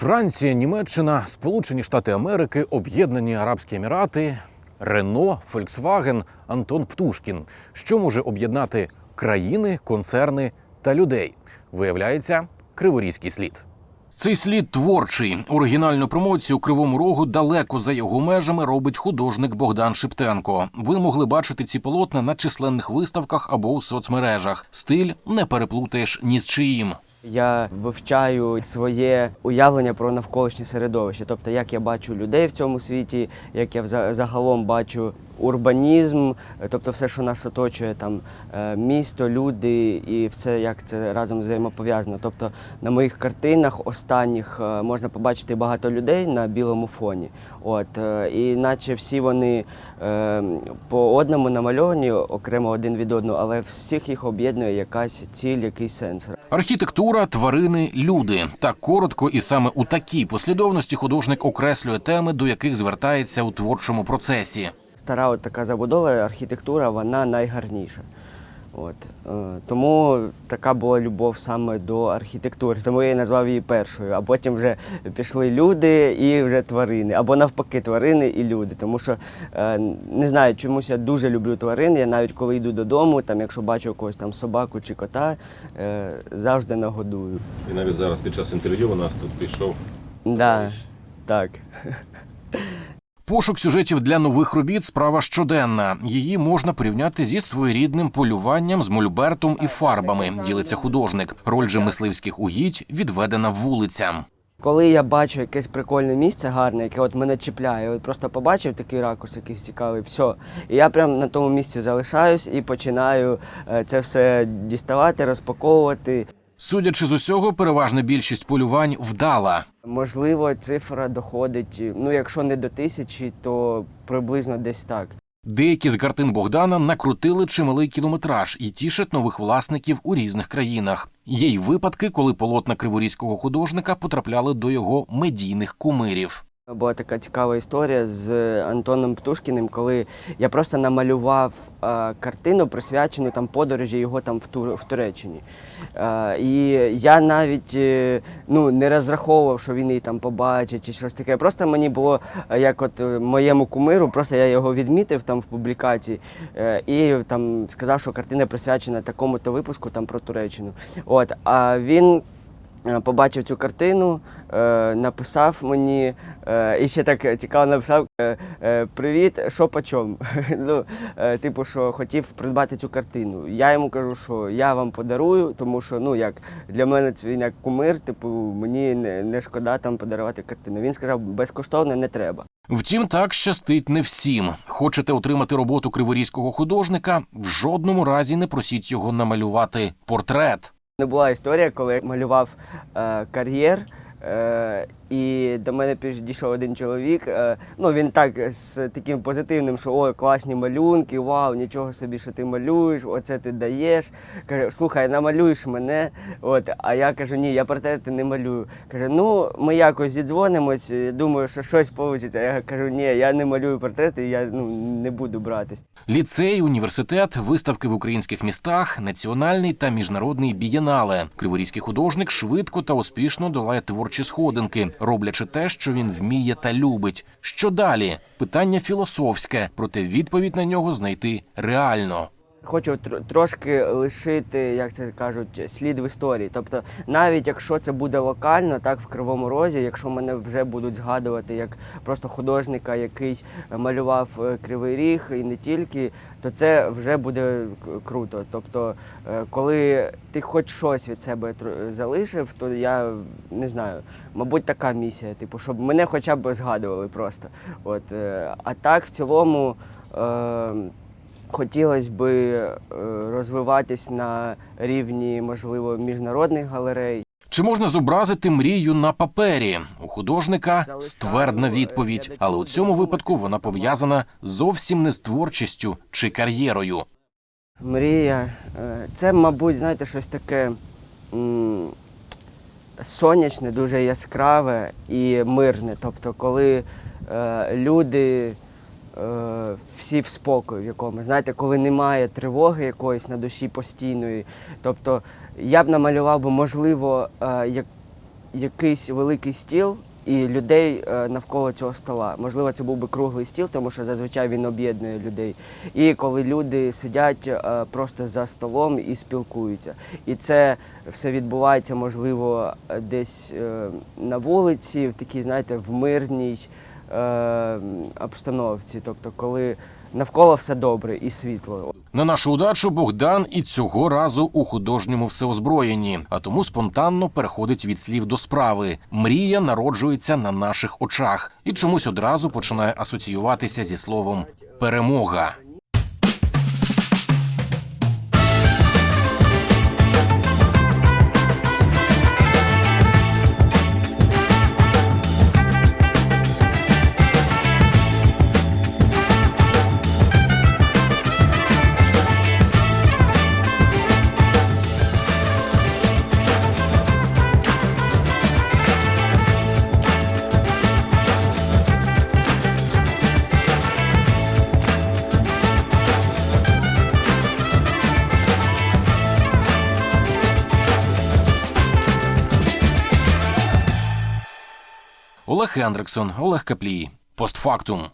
Франція, Німеччина, Сполучені Штати Америки, Об'єднані Арабські Емірати, Рено, Фольксваген, Антон Птушкін. Що може об'єднати країни, концерни та людей? Виявляється, криворізький слід. Цей слід творчий. Оригінальну промоцію Кривому Рогу далеко за його межами робить художник Богдан Шептенко. Ви могли бачити ці полотна на численних виставках або у соцмережах. Стиль не переплутаєш ні з чиїм. Я вивчаю своє уявлення про навколишнє середовище, тобто як я бачу людей в цьому світі, як я загалом бачу урбанізм, тобто все, що нас оточує, там е, місто, люди і все, як це разом взаємопов'язано. Тобто на моїх картинах останніх е, можна побачити багато людей на білому фоні. От, е, і наче всі вони по одному намальовані окремо один від одного, але всіх їх об'єднує якась ціль, якийсь сенс. Архітектура, тварини, люди. Так коротко, і саме у такій послідовності художник окреслює теми, до яких звертається у творчому процесі. Стара от така забудова, архітектура, вона найгарніша. От. е, Тому така була любов саме до архітектури. Тому я її назвав її першою, а потім вже пішли люди і вже тварини. Або навпаки, тварини і люди. Тому що е, не знаю, чомусь я дуже люблю тварин. Я навіть коли йду додому, там, якщо бачу якогось там собаку чи кота, е, завжди нагодую. І навіть зараз під час інтерв'ю у нас тут пішов. Да, так. Пошук сюжетів для нових робіт справа щоденна. Її можна порівняти зі своєрідним полюванням з мольбертом і фарбами. Ділиться художник. Роль же мисливських угідь відведена вулицям. Коли я бачу якесь прикольне місце гарне, яке от мене чіпляє, от просто побачив такий ракурс, якийсь цікавий, все. І я прямо на тому місці залишаюсь і починаю е, це все діставати, розпаковувати. Судячи з усього, переважна більшість полювань вдала. Можливо, цифра доходить, ну якщо не до тисячі, то приблизно десь так. Деякі з картин Богдана накрутили чималий кілометраж і тішать нових власників у різних країнах. Є й випадки, коли полотна криворізького художника потрапляли до його медійних кумирів. Була така цікава історія з Антоном Птушкіним, коли я просто намалював е, картину, присвячену там подорожі його там в, Тур, в Туреччині. Е, і я навіть е, ну, не розраховував, що він її там побачить чи щось таке. Просто мені було е, як от е, моєму кумиру, просто я його відмітив там в публікації е, і там сказав, що картина присвячена такому-то випуску там про Туреччину. От, а він. Е, Побачив цю картину, е, написав мені е, і ще так цікаво написав: е, е, Привіт, що по чому? ну, е, типу, що хотів придбати цю картину. Я йому кажу, що я вам подарую, тому що ну як для мене це він як кумир, типу, мені не, не шкода там подарувати картину. Він сказав, безкоштовно не треба. Втім, так щастить не всім. Хочете отримати роботу криворізького художника? В жодному разі не просіть його намалювати портрет. Не була історія, коли я малював е, кар'єр. Е, і до мене підійшов один чоловік. Е, ну він так з таким позитивним, що ой, класні малюнки, вау, нічого собі, що ти малюєш, оце ти даєш. Каже, слухай, намалюєш мене. От, а я кажу, ні, я портрети не малюю. Каже, ну ми якось зідзвонимось, е, думаю, що щось вийде. Я кажу, ні, я не малюю портрети, я ну, не буду братись. Ліцей, університет, виставки в українських містах, національний та міжнародний бієнале. Криворізький художник швидко та успішно долає творчі сходинки, роблячи те, що він вміє та любить. Що далі? Питання філософське, проте відповідь на нього знайти реально. Хочу тр- трошки лишити, як це кажуть, слід в історії. Тобто, навіть якщо це буде локально, так в Кривому Розі, якщо мене вже будуть згадувати як просто художника, який малював е, Кривий Ріг і не тільки, то це вже буде круто. Тобто, е, коли ти хоч щось від себе залишив, то я не знаю, мабуть, така місія, типу, щоб мене хоча б згадували просто. От, е, а так, в цілому. Е, Хотілося б е, розвиватись на рівні, можливо, міжнародних галерей. Чи можна зобразити мрію на папері? У художника ствердна відповідь, але у цьому випадку вона пов'язана зовсім не з творчістю чи кар'єрою. Мрія е, це, мабуть, знаєте, щось таке сонячне, дуже яскраве і мирне. Тобто, коли е, люди е, всі в спокою в якомусь, знаєте, коли немає тривоги якоїсь на душі постійної. Тобто, я б намалював би, можливо, е, як якийсь великий стіл і людей е, навколо цього стола. Можливо, це був би круглий стіл, тому що зазвичай він об'єднує людей. І коли люди сидять е, просто за столом і спілкуються. І це все відбувається, можливо, е, десь е, на вулиці, в такій, знаєте, в мирній е, обстановці. Тобто, коли навколо все добре і світло. На нашу удачу Богдан і цього разу у художньому всеозброєнні, а тому спонтанно переходить від слів до справи. Мрія народжується на наших очах і чомусь одразу починає асоціюватися зі словом перемога. Олег Хендриксон, Олег Каплій. Постфактум.